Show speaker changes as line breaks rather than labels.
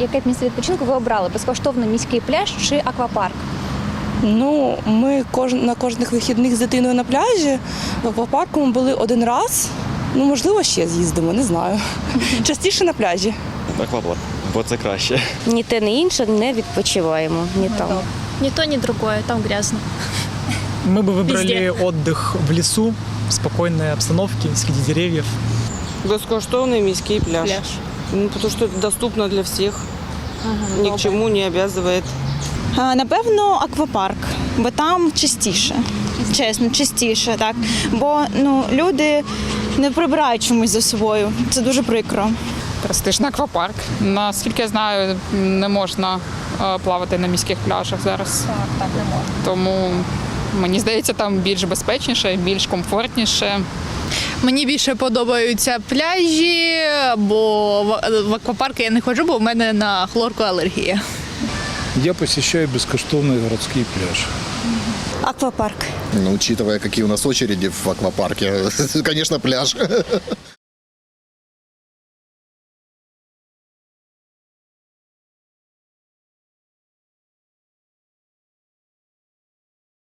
яке б місце відпочинку ви обрали? Безкоштовно міський пляж чи аквапарк?
Ну, ми кож... на кожних вихідних з дитиною на пляжі. В аквапарку ми були один раз. Ну, можливо, ще з'їздимо, не знаю. Частіше на пляжі.
Аквапарк, бо це краще.
Ні те, ні інше не відпочиваємо. Ні там.
Ни то, ни другое, там грязно.
Мы бы выбрали
Везде.
отдых в лесу, в спокойной обстановке, среди деревьев.
Безкоштовний міський пляж. Ну, тому що це доступно для всіх. Ні к чому не обов'язує.
А, Напевно, аквапарк, бо там чистіше. Чесно, чистіше, так. Бо ну, люди не прибирають чомусь за собою. Це дуже прикро.
Престижний аквапарк. Наскільки я знаю, не можна е, плавати на міських пляжах зараз. Так, так, не можна. Тому мені здається, там більш безпечніше, більш комфортніше.
Мені більше подобаються пляжі, бо в- аквапарки я не ходжу, бо в мене на хлорку алергія.
Я посещаю безкоштовний городский пляж.
Аквапарк.
Ну, учитывая, какие у нас очереди в аквапарке, конечно, пляж.